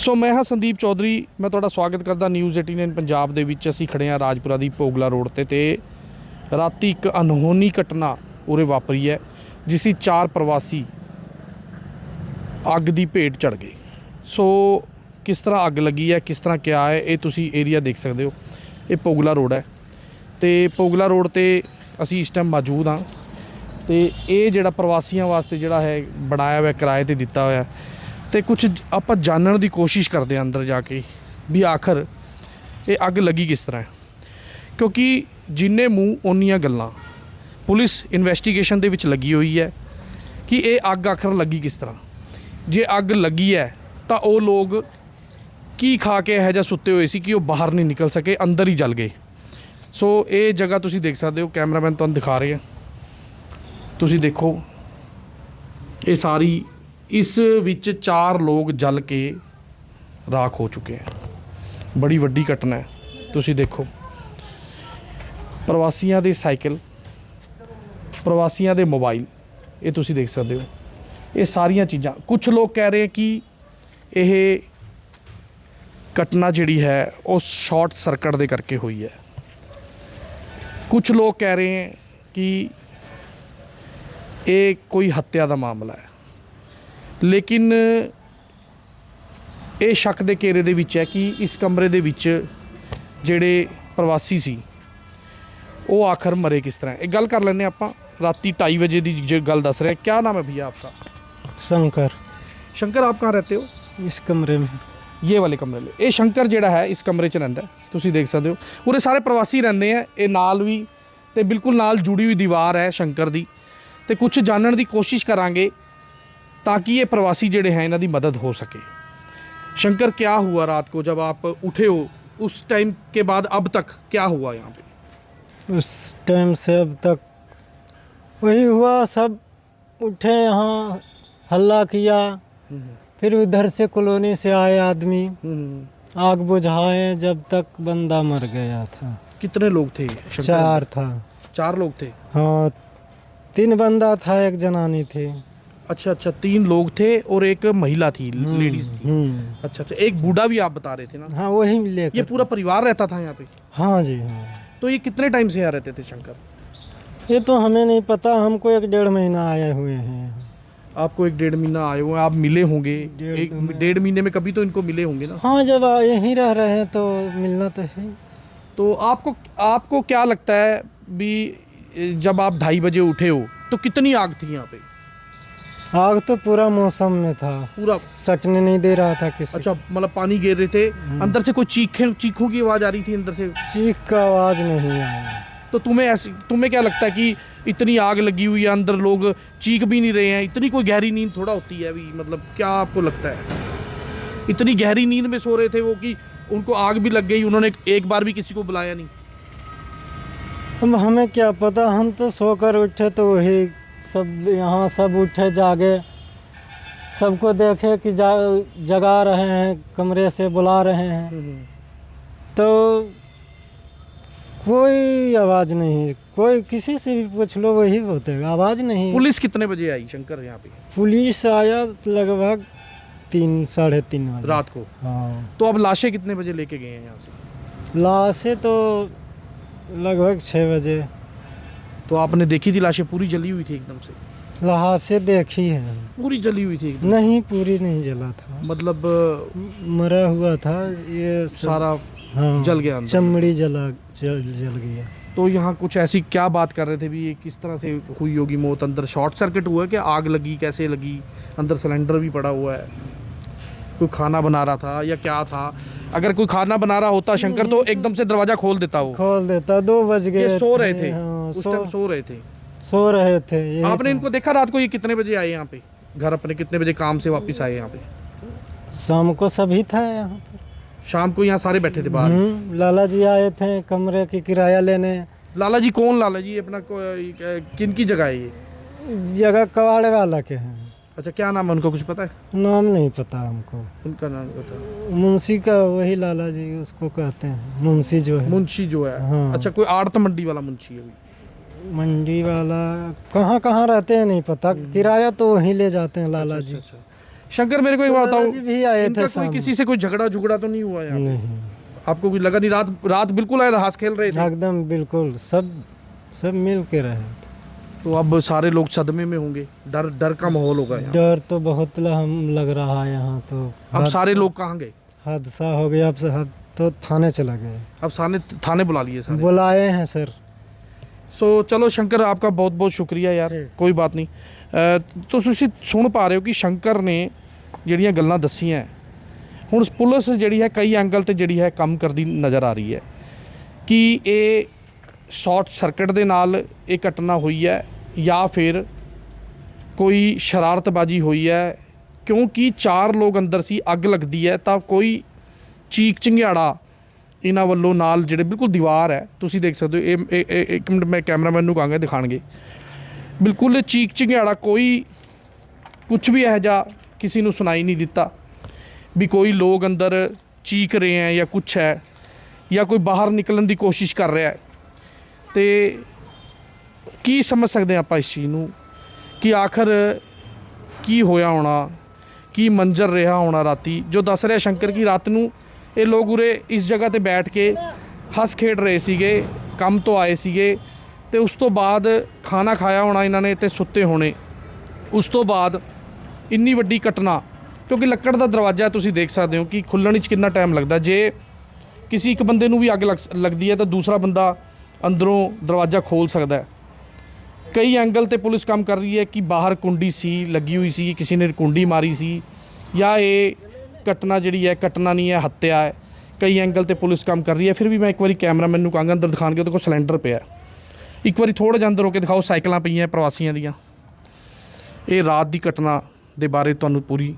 ਸੋ ਮੈਂ ਹਾਂ ਸੰਦੀਪ ਚੌਧਰੀ, ਮੈਂ ਤੁਹਾਡਾ ਸਵਾਗਤ ਕਰਦਾ ਨਿਊਜ਼ 18 ਪੰਜਾਬ ਦੇ ਵਿੱਚ। ਅਸੀਂ ਖੜੇ ਹਾਂ ਰਾਜਪੁਰਾ ਦੀ ਪੋਗਲਾ ਰੋਡ ਤੇ ਤੇ ਰਾਤੀ ਇੱਕ ਅਨਹੋਨੀ ਘਟਨਾ ਉਰੇ ਵਾਪਰੀ ਹੈ, ਜਿਸ ਵਿੱਚ ਚਾਰ ਪ੍ਰਵਾਸੀ ਅੱਗ ਦੀ ਭੇਟ ਚੜ ਗਏ। ਸੋ ਕਿਸ ਤਰ੍ਹਾਂ ਅੱਗ ਲੱਗੀ ਹੈ, ਕਿਸ ਤਰ੍ਹਾਂ ਕਿਆ ਹੈ, ਇਹ ਤੁਸੀਂ ਏਰੀਆ ਦੇਖ ਸਕਦੇ ਹੋ। ਇਹ ਪੋਗਲਾ ਰੋਡ ਹੈ ਤੇ ਪੋਗਲਾ ਰੋਡ ਤੇ ਅਸੀਂ ਇਸ ਟਾਈਮ ਮੌਜੂਦ ਹਾਂ ਤੇ ਇਹ ਜਿਹੜਾ ਪ੍ਰਵਾਸੀਆਂ ਵਾਸਤੇ ਜਿਹੜਾ ਹੈ ਬਣਾਇਆ ਹੋਇਆ ਕਿਰਾਏ ਤੇ ਦਿੱਤਾ ਹੋਇਆ ਤੇ ਕੁਝ ਆਪਾਂ ਜਾਣਨ ਦੀ ਕੋਸ਼ਿਸ਼ ਕਰਦੇ ਹਾਂ ਅੰਦਰ ਜਾ ਕੇ ਵੀ ਆਖਰ ਇਹ ਅੱਗ ਲੱਗੀ ਕਿਸ ਤਰ੍ਹਾਂ ਕਿਉਂਕਿ ਜਿੰਨੇ ਮੂੰਹ ਓਨੀਆਂ ਗੱਲਾਂ, ਪੁਲਿਸ ਇਨਵੈਸਟੀਗੇਸ਼ਨ ਦੇ ਵਿੱਚ ਲੱਗੀ ਹੋਈ ਹੈ ਕਿ ਇਹ ਅੱਗ ਆਖਰ ਲੱਗੀ ਕਿਸ ਤਰ੍ਹਾਂ। ਜੇ ਅੱਗ ਲੱਗੀ ਹੈ ਤਾਂ ਉਹ ਲੋਕ ਕੀ ਖਾ ਕੇ ਇਹੋ ਜਿਹਾ ਸੁੱਤੇ ਹੋਏ ਸੀ ਕਿ ਉਹ ਬਾਹਰ ਨਹੀਂ ਨਿਕਲ ਸਕੇ, ਅੰਦਰ ਹੀ ਜਲ ਗਏ। ਸੋ ਇਹ ਜਗ੍ਹਾ ਤੁਸੀਂ ਦੇਖ ਸਕਦੇ ਹੋ, ਕੈਮਰਾਮੈਨ ਤੁਹਾਨੂੰ ਦਿਖਾ ਰਹੇ ਆ ਤੁਸੀਂ ਦੇਖੋ, ਇਹ ਸਾਰੀ ਇਸ ਵਿੱਚ ਚਾਰ ਲੋਕ ਜਲ ਕੇ ਰਾਖ ਹੋ ਚੁੱਕੇ ਹਨ ਬੜੀ ਵੱਡੀ ਘਟਨਾ ਹੈ। ਤੁਸੀਂ ਦੇਖੋ। ਪ੍ਰਵਾਸੀਆਂ ਦੇ ਸਾਈਕਲ, ਪ੍ਰਵਾਸੀਆਂ ਦੇ ਮੋਬਾਈਲ, ਇਹ ਤੁਸੀਂ ਦੇਖ ਸਕਦੇ ਹੋ। ਇਹ ਸਾਰੀਆਂ ਚੀਜ਼ਾਂ। ਕੁਝ ਲੋਕ ਕਹਿ ਰਹੇ ਕਿ ਇਹ ਘਟਨਾ ਜਿਹੜੀ ਹੈ, ਉਹ ਸ਼ਾਰਟ ਸਰਕਟ ਦੇ ਕਰਕੇ ਹੋਈ ਹੈ। ਕੁਝ ਲੋਕ ਕਹਿ ਰਹੇ ਹੈ ਕਿ ਇਹ ਕੋਈ ਹੱਤਿਆ ਦਾ ਮਾਮਲਾ ਹੈ। ਲੇਕਿਨ ਇਹ ਸ਼ੱਕ ਦੇ ਘੇਰੇ ਦੇ ਵਿੱਚ ਹੈ ਕਿ ਇਸ ਕਮਰੇ ਦੇ ਵਿੱਚ ਜਿਹੜੇ ਪ੍ਰਵਾਸੀ ਸੀ ਉਹ ਆਖਰ ਮਰੇ ਕਿਸ ਤਰ੍ਹਾਂ ਇਹ ਗੱਲ ਕਰ ਲੈਂਦੇ ਹਾਂ ਆਪਾਂ ਰਾਤੀ 2:30 ਵਜੇ ਦੀ ਜੇ ਗੱਲ ਦੱਸ ਰਿਹਾ ਕੀ ਨਾਮ ਹੈ ਭਈਆ ਆਪਕਾ शंकर ਸ਼ੰਕਰ ਆਪ ਕਹਾਂ ਰਹਤੇ ਹੋ इस कमरे में ਇਹ ਵਾਲੇ ਕਮਰੇ ਲਈ ਇਹ ਸ਼ੰਕਰ ਜਿਹੜਾ ਹੈ ਇਸ ਕਮਰੇ 'ਚ ਰਹਿੰਦਾ ਹੈ। ਤੁਸੀਂ ਦੇਖ ਸਕਦੇ ਹੋ ਉਰੇ ਸਾਰੇ ਪ੍ਰਵਾਸੀ ਰਹਿੰਦੇ ਆ ਇਹ ਨਾਲ ਵੀ ਤੇ ਬਿਲਕੁਲ ਨਾਲ ਜੁੜੀ ਹੋਈ ਦੀਵਾਰ ਹੈ ਸ਼ੰਕਰ ਦੀ ਤੇ ਕੁਝ ਜਾਣਨ ਦੀ ਕੋਸ਼ਿਸ਼ ਕਰਾਂਗੇ ਤਾਂ ਕਿ ਇਹ ਪ੍ਰਵਾਸੀ ਜਿਹੜੇ ਹੈ ਇਹਨਾਂ ਦੀ ਮਦਦ ਹੋ ਸਕੇ शंकर क्या हुआ रात को जब आप उठे हो उस टाइम के बाद अब तक क्या हुआ यहाँ पे उस टाइम से अब तक वही हुआ सब उठे यहाँ हल्ला किया फिर उधर से कॉलोनी से आए आदमी आग बुझाए जब तक बंदा मर गया था कितने लोग थे शंकर? चार था चार लोग थे हाँ तीन बंदा था एक जनानी थी अच्छा अच्छा तीन लोग थे और एक महिला थी लेडीज़ थी। हम्म, अच्छा अच्छा एक बूढ़ा भी आप बता रहे थे ना? हाँ वही मिले ये पूरा परिवार रहता था यहाँ पे? हाँ जी हाँ। तो ये कितने टाइम से यहाँ रहते थे शंकर? ये तो हमें नहीं पता हमको एक डेढ़ महीना आए हुए हैं। आपको एक डेढ़ महीना आए हुए हैं आप मिले होंगे। डेढ़ एक डेढ़ महीने में कभी तो इनको मिले होंगे ना? हाँ जब यहीं रह रहे हैं तो मिलना तो है। तो आपको आपको क्या लगता है भी जब आप ढाई बजे उठे हो तो कितनी आग थी यहाँ पे? आग तो पूरा मौसम में था। पूरा? सटने नहीं दे रहा था किसी अच्छा मतलब पानी गिर रहे थे अंदर से कोई चीखे चीखों की आवाज़ आ रही थी अंदर से? चीख का आवाज़ नहीं आया। तो तुम्हें ऐसी तुम्हें क्या लगता है कि इतनी आग लगी हुई है अंदर लोग चीख भी नहीं रहे हैं? इतनी कोई गहरी नींद थोड़ा होती है अभी मतलब क्या आपको लगता है? इतनी गहरी नींद में सो रहे थे वो कि उनको आग भी लग गई उन्होंने एक बार भी किसी को बुलाया नहीं। अब हमें क्या पता हम तो सोकर उठे तो वही सब यहाँ सब उठे जागे। सबको देखे कि जा जगा रहे हैं कमरे से बुला रहे हैं। तो कोई आवाज़ नहीं कोई किसी से भी पूछ लो वही होते आवाज़ नहीं। पुलिस कितने बजे आई शंकर यहाँ पे? पुलिस आया लगभग तीन साढ़े तीन बजे। रात को? हाँ। तो अब लाशें कितने बजे लेके गए हैं यहाँ से? लाशें तो लगभग छः बजे। तो आपने देखी थी लाशें? पूरी जली हुई थी एकदम से? लाशें देखी है। पूरी जली हुई थी एकदम? नहीं पूरी नहीं जला था। मतलब मरा हुआ था ये सब- सारा हाँ, जल गया चमड़ी जला जल जल गया तो यहाँ कुछ ऐसी क्या बात कर रहे थे भी? ये किस तरह से हुई होगी मौत? अंदर शॉर्ट सर्किट हुआ कि आग लगी कैसे लगी? अंदर सिलेंडर भी पड़ा हुआ है। कोई खाना बना रहा था या क्या था? अगर कोई खाना बना रहा होता शंकर तो एकदम से दरवाज़ा खोल देता वो। खोल देता दो बज गए सो रहे थे। हाँ, उस सो, टाइम सो रहे थे। सो रहे थे आपने इनको देखा रात को ये कितने बजे आए यहाँ पे? घर अपने कितने बजे काम से वापस आए यहाँ पे? शाम को सभी था यहाँ पर शाम को यहाँ सारे बैठे थे बाहर? हम्म, लाला जी आए थे कमरे की किराया लेने। लाला जी कौन लाला जी अपना किन की जगह है ये? जगह कबाड़ वाला के हैं। अच्छा क्या नाम है उनका? कुछ पता है? नाम नहीं पता हमको। उनका नाम पता। मुंशी का वही लाला जी उसको कहते हैं। मुंशी जो है। मुंशी जो है। हाँ। अच्छा कोई आड़त मंडी वाला मुंशी है। मंडी वाला कहाँ कहाँ रहते हैं नहीं पता। किराया तो वहीं ले जाते हैं लाला जी। अच्छा शंकर मेरे को एक बात बताओ भी आए थे कोई किसी से कोई झगड़ा झुगड़ा तो नहीं हुआ यहाँ नहीं। आपको कुछ लगा नहीं रात रात बिल्कुल आए हंस खेल रहे थे? एकदम बिल्कुल सब सब मिल के रहे। तो अब सारे लोग सदमे में होंगे डर डर का माहौल होगा डर तो बहुत हम लग रहा है यहाँ तो। अब सारे लोग कहाँ गए? हादसा हो गया अब तो थाने चला गए अब थाने थाने बुला लिए सारे। बुलाए हैं सर। ਸੋ ਚਲੋ ਸ਼ੰਕਰ ਆਪਕਾ ਬਹੁਤ ਬਹੁਤ ਸ਼ੁਕਰੀਆ ਯਾਰ। ਕੋਈ ਬਾਤ ਨਹੀਂ ਅ, ਤੋ ਤੁਸੀਂ ਸੁਣ ਪਾ ਰਹੇ ਹੋ ਕਿ ਸ਼ੰਕਰ ਨੇ ਜਿਹੜੀਆਂ ਗੱਲਾਂ ਦੱਸੀਆਂ ਹੁਣ ਪੁਲਿਸ ਜਿਹੜੀ ਹੈ ਕਈ ਐਂਗਲ ਤੇ ਜਿਹੜੀ ਹੈ ਕੰਮ ਕਰਦੀ ਨਜ਼ਰ ਆ ਰਹੀ ਹੈ ਕਿ ਇਹ ਸ਼ਾਰਟ ਸਰਕਟ ਦੇ ਨਾਲ ਇਹ ਘਟਨਾ ਹੋਈ ਹੈ ਜਾਂ ਫਿਰ ਕੋਈ ਸ਼ਰਾਰਤਬਾਜ਼ੀ ਹੋਈ ਹੈ ਕਿਉਂਕਿ ਚਾਰ ਲੋਕ ਅੰਦਰ ਸੀ ਅੱਗ ਲੱਗਦੀ ਹੈ ਤਾਂ ਕੋਈ ਚੀਕ ਚਿੰਗਿਆੜਾ ਇਹਨਾਂ ਵੱਲੋਂ ਨਾਲ ਜਿਹੜੇ ਬਿਲਕੁਲ ਦੀਵਾਰ ਹੈ, ਤੁਸੀਂ ਦੇਖ ਸਕਦੇ ਹੋ, ਇਹ, ਇਹ- ਇੱਕ ਮਿੰਟ ਮੈਂ ਕੈਮਰਾਮੈਨ ਨੂੰ ਕਹਾਂਗਾ ਦਿਖਾਣਗੇ। ਬਿਲਕੁਲ ਚੀਕ ਚਿੰਗਿਆੜਾ, ਕੋਈ ਕੁਝ ਵੀ ਇਹੋ ਜਿਹਾ ਕਿਸੇ ਨੂੰ ਸੁਣਾਈ ਨਹੀਂ ਦਿੱਤਾ ਵੀ ਕੋਈ ਲੋਕ ਅੰਦਰ ਚੀਕ ਰਹੇ ਹੈ ਜਾਂ ਕੁਝ ਹੈ ਜਾਂ ਕੋਈ ਬਾਹਰ ਨਿਕਲਣ ਦੀ ਕੋਸ਼ਿਸ਼ ਕਰ ਰਿਹਾ ਹੈ। ਤੇ ਕੀ ਸਮਝ ਸਕਦੇ ਹਾਂ ਆਪਾਂ ਇਸ ਚੀਜ਼ ਨੂੰ? ਕਿ ਆਖਰ ਕੀ ਹੋਇਆ ਹੋਣਾ? ਕੀ ਮੰਜ਼ਰ ਰਿਹਾ ਹੋਣਾ ਰਾਤੀ? ਜੋ ਦੱਸ ਰਿਹਾ ਸ਼ੰਕਰ ਕੀ ਰਾਤ ਨੂੰ ਇਹ ਲੋਕ ਉਰੇ ਇਸ ਜਗ੍ਹਾ ਤੇ ਬੈਠ ਕੇ ਹੱਸ ਖੇਡ ਰਹੇ ਸੀਗੇ, ਕੰਮ ਤੋਂ ਆਏ ਸੀਗੇ ਤੇ ਉਸ ਤੋਂ ਬਾਅਦ ਖਾਣਾ ਖਾਇਆ ਹੋਣਾ ਇਹਨਾਂ ਨੇ ਤੇ ਸੁੱਤੇ ਹੋਣੇ। ਉਸ ਤੋਂ ਬਾਅਦ ਇੰਨੀ ਵੱਡੀ ਘਟਨਾ, ਕਿਉਂਕਿ ਲੱਕੜ ਦਾ ਦਰਵਾਜ਼ਾ ਤੁਸੀਂ ਦੇਖ ਸਕਦੇ ਹੋ ਕਿ ਖੁੱਲਣ ਵਿੱਚ ਕਿੰਨਾ ਟਾਈਮ ਲੱਗਦਾ। ਜੇ ਕਿਸੇ ਇੱਕ ਬੰਦੇ ਨੂੰ ਵੀ ਅੱਗ ਲੱਗ- ਲੱਗਦੀ ਹੈ ਤਾਂ ਦੂਸਰਾ ਬੰਦਾ ਅੰਦਰੋਂ ਦਰਵਾਜ਼ਾ ਖੋਲ ਸਕਦਾ ਹੈ। ਕਈ ਐਂਗਲ ਤੇ ਪੁਲਿਸ ਕੰਮ ਕਰ ਰਹੀ ਹੈ ਕਿ ਬਾਹਰ ਕੁੰਡੀ ਸੀ, ਲੱਗੀ ਹੋਈ ਸੀ, ਕਿਸੇ ਨੇ ਕੁੰਡੀ ਮਾਰੀ ਸੀ ਜਾਂ ਇਹ ਘਟਨਾ ਜਿਹੜੀ ਹੈ, ਘਟਨਾ ਨਹੀਂ ਹੈ, ਹੱਤਿਆ ਹੈ। ਕਈ ਐਂਗਲ ਤੇ ਪੁਲਿਸ ਕੰਮ ਕਰ ਰਹੀ ਹੈ। ਫਿਰ ਵੀ ਮੈਂ ਇੱਕ ਵਾਰੀ ਕੈਮਰਾਮੈਨ ਨੂੰ ਕਹਾਂਗਾ ਅੰਦਰ ਦਿਖਾਣਗੇ ਉਹਦੇ ਕੋਲ ਸਿਲੰਡਰ ਪਿਆ ਇੱਕ ਵਾਰੀ ਥੋੜਾ ਜਿਹਾ ਅੰਦਰ ਹੋ ਕੇ ਦਿਖਾਓ, ਸਾਈਕਲਾਂ ਪਈਆਂ ਪ੍ਰਵਾਸੀਆਂ ਦੀਆਂ। ਇਹ ਰਾਤ ਦੀ ਘਟਨਾ ਦੇ ਬਾਰੇ ਤੁਹਾਨੂੰ ਪੂਰੀ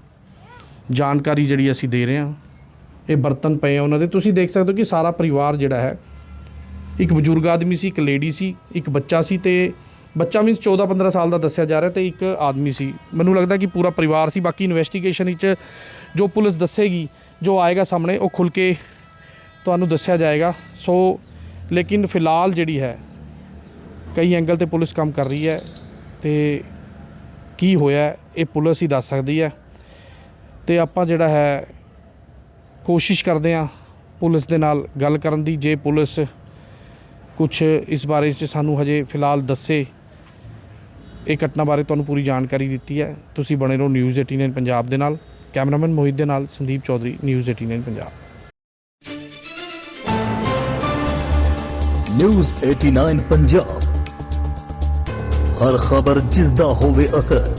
ਜਾਣਕਾਰੀ ਜਿਹੜੀ ਅਸੀਂ ਦੇ ਰਹੇ ਹਾਂ। ਇਹ ਬਰਤਨ ਪਏ ਆ ਉਹਨਾਂ ਦੇ। ਤੁਸੀਂ ਦੇਖ ਸਕਦੇ ਹੋ ਕਿ ਸਾਰਾ ਪਰਿਵਾਰ ਜਿਹੜਾ ਹੈ, ਇੱਕ ਬਜ਼ੁਰਗ ਆਦਮੀ ਸੀ, ਇੱਕ ਲੇਡੀ ਸੀ, ਇੱਕ ਬੱਚਾ ਸੀ ਤੇ ਬੱਚਾ ਵੀ 14 15 ਸਾਲ ਦਾ ਦੱਸਿਆ ਜਾ ਰਿਹਾ ਤੇ ਇੱਕ ਆਦਮੀ ਸੀ। ਮੈਨੂੰ ਲੱਗਦਾ ਕਿ ਪੂਰਾ ਪਰਿਵਾਰ ਸੀ, ਬਾਕੀ ਇਨਵੈਸਟੀਗੇਸ਼ਨ ਵਿੱਚ ਜੋ ਪੁਲਿਸ ਦੱਸੇਗੀ, ਜੋ ਆਏਗਾ ਸਾਹਮਣੇ, ਉਹ ਖੁੱਲ ਕੇ ਤੁਹਾਨੂੰ ਦੱਸਿਆ ਜਾਏਗਾ। ਸੋ ਲੇਕਿਨ ਫਿਲਹਾਲ ਜਿਹੜੀ ਹੈ, ਕਈ ਐਂਗਲ ਤੇ ਪੁਲਿਸ ਕੰਮ ਕਰ ਰਹੀ ਹੈ ਤੇ ਕੀ ਹੋਇਆ ਇਹ ਪੁਲਿਸ ਹੀ ਦੱਸ ਸਕਦੀ ਹੈ। ਤੇ ਆਪਾਂ ਜਿਹੜਾ ਹੈ, ਕੋਸ਼ਿਸ਼ ਕਰਦੇ ਹਾਂ ਪੁਲਿਸ ਦੇ ਨਾਲ ਗੱਲ ਕਰਨ ਦੀ। ਜੇ ਪੁਲਿਸ ਕੁਝ ਇਸ ਬਾਰੇ 'ਚ ਸਾਨੂੰ ਹਜੇ ਫਿਲਹਾਲ ਦੱਸੇ ਇਹ ਘਟਨਾ ਬਾਰੇ ਤੁਹਾਨੂੰ ਪੂਰੀ ਜਾਣਕਾਰੀ ਦਿੱਤੀ ਹੈ। ਤੁਸੀਂ ਬਣੇ ਰਹੋ ਨਿਊਜ਼ 18 ਪੰਜਾਬ ਦੇ ਨਾਲ। ਕੈਮਰਾਮੈਨ ਮੋਹਿਤ ਦੇ ਨਾਲ ਸੰਦੀਪ ਚੌਧਰੀ ਨਿਊਜ਼ 18 ਪੰਜਾਬ। ਨਿਊਜ਼ 89 ਪੰਜਾਬ ਹਰ ਖਬਰ ਜਿਸ ਦਾ ਹੋਵੇ ਅਸਰ।